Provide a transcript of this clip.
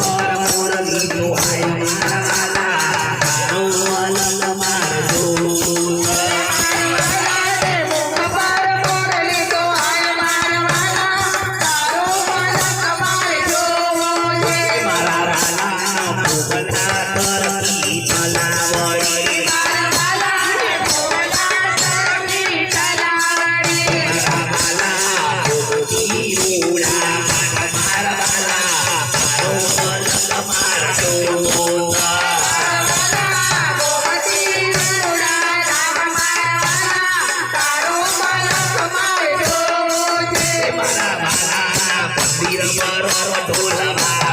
Oh, ढोल